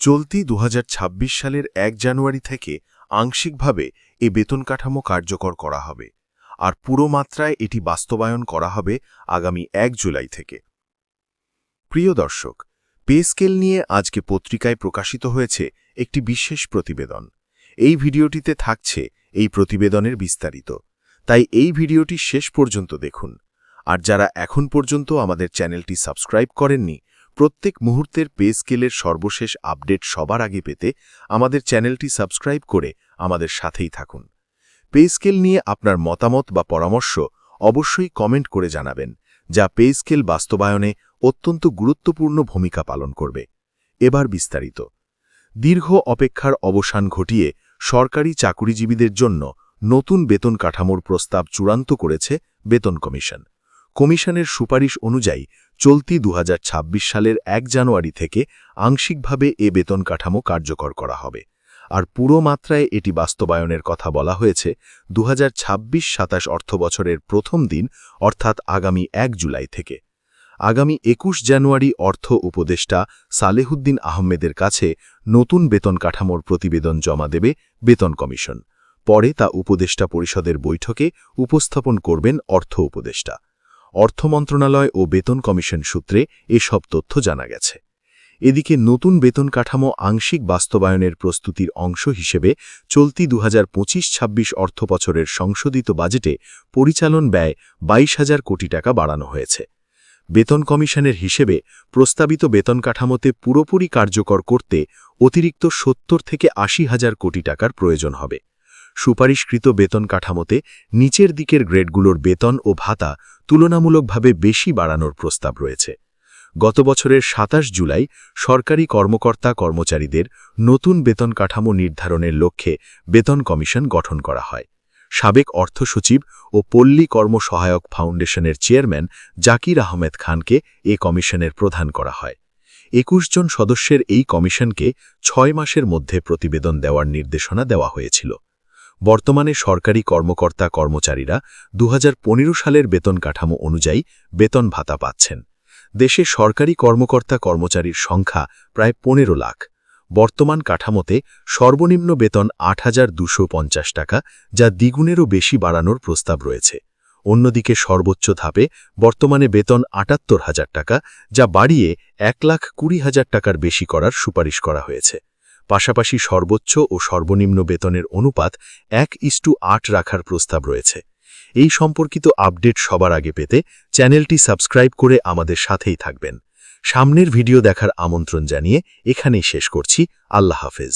চলতি দু হাজার ছাব্বিশ সালের এক জানুয়ারি থেকে আংশিকভাবে এ বেতন কাঠামো কার্যকর করা হবে। আর পুরো মাত্রায় এটি বাস্তবায়ন করা হবে আগামী এক জুলাই থেকে। প্রিয় দর্শক, পে স্কেল নিয়ে আজকে পত্রিকায় প্রকাশিত হয়েছে একটি বিশেষ প্রতিবেদন। এই ভিডিওটিতে থাকছে এই প্রতিবেদনের বিস্তারিত। তাই এই ভিডিওটি শেষ পর্যন্ত দেখুন। আর যারা এখন পর্যন্ত আমাদের চ্যানেলটি সাবস্ক্রাইব করেননি প্রত্যেক মুহূর্তের পে স্কেলের সর্বশেষ আপডেট সবার আগে পেতে আমাদের চ্যানেলটি সাবস্ক্রাইব করে আমাদের সাথেই থাকুন। পে স্কেল নিয়ে আপনার মতামত বা পরামর্শ অবশ্যই কমেন্ট করে জানাবেন, যা পে স্কেল বাস্তবায়নে অত্যন্ত গুরুত্বপূর্ণ ভূমিকা পালন করবে। এবার বিস্তারিত। দীর্ঘ অপেক্ষার অবসান ঘটিয়ে সরকারি চাকুরিজীবীদের জন্য নতুন বেতন কাঠামোর প্রস্তাব চূড়ান্ত করেছে বেতন কমিশন। কমিশনের সুপারিশ অনুযায়ী চলতি দু হাজার ছাব্বিশ সালের এক জানুয়ারি থেকে আংশিকভাবে এ বেতন কাঠামো কার্যকর করা হবে। আর পুরো মাত্রায় এটি বাস্তবায়নের কথা বলা হয়েছে দু হাজার ছাব্বিশ সাতাশ অর্থবছরের প্রথম দিন, অর্থাৎ আগামী এক জুলাই থেকে। আগামী একুশ জানুয়ারি অর্থ উপদেষ্টা সালেহুদ্দিন আহমেদের কাছে নতুন বেতন কাঠামোর প্রতিবেদন জমা দেবে বেতন কমিশন। পরে তা উপদেষ্টা পরিষদের বৈঠকে উপস্থাপন করবেন অর্থ উপদেষ্টা। অর্থ মন্ত্রণালয় ও বেতন কমিশন সূত্রে এসব তথ্য জানা গেছে। এদিকে নতুন বেতন কাঠামো আংশিক বাস্তবায়নের প্রস্তুতির অংশ হিসেবে চলতি দু হাজার পঁচিশ ছাব্বিশ অর্থবছরের সংশোধিত বাজেটে পরিচালন ব্যয় বাইশ হাজার কোটি টাকা বাড়ানো হয়েছে। বেতন কমিশনের হিসেবে প্রস্তাবিত বেতন কাঠামোতে পুরোপুরি কার্যকর করতে অতিরিক্ত সত্তর থেকে আশি হাজার কোটি টাকার প্রয়োজন হবে। সুপারিশকৃত বেতন কাঠামোতে নিচের দিকের গ্রেডগুলোর বেতন ও ভাতা তুলনামূলকভাবে বেশি বাড়ানোর প্রস্তাব রয়েছে। গত বছরের ২৭ জুলাই সরকারি কর্মকর্তা কর্মচারীদের নতুন বেতন কাঠামো নির্ধারণের লক্ষ্যে বেতন কমিশন গঠন করা হয়। সাবেক অর্থ সচিব ও পল্লী কর্মসহায়ক ফাউন্ডেশনের চেয়ারম্যান জাকির আহমেদ খানকে এ কমিশনের প্রধান করা হয়। একুশ জন সদস্যের এই কমিশনকে ছয় মাসের মধ্যে প্রতিবেদন দেওয়ার নির্দেশনা দেওয়া হয়েছিল। বর্তমানে সরকারি কর্মকর্তা কর্মচারীরা দু হাজার পনেরো সালের বেতন কাঠামো অনুযায়ী বেতন ভাতা পাচ্ছেন। দেশে সরকারি কর্মকর্তা কর্মচারীর সংখ্যা প্রায় পনেরো লাখ। বর্তমান কাঠামোতে সর্বনিম্ন বেতন আট টাকা, যা দ্বিগুণেরও বেশি বাড়ানোর প্রস্তাব রয়েছে। অন্যদিকে সর্বোচ্চ ধাপে বর্তমানে বেতন আটাত্তর হাজার টাকা, যা বাড়িয়ে এক লাখ কুড়ি হাজার টাকার বেশি করার সুপারিশ করা হয়েছে। পাশাপাশি সর্বোচ্চ ও সর্বনিম্ন বেতনের অনুপাত এক ইস্টু আট রাখার প্রস্তাব রয়েছে। এই সম্পর্কিত আপডেট সবার আগে পেতে চ্যানেলটি সাবস্ক্রাইব করে আমাদের সাথেই থাকবেন। সামনের ভিডিও দেখার আমন্ত্রণ জানিয়ে এখানেই শেষ করছি। আল্লাহ হাফেজ।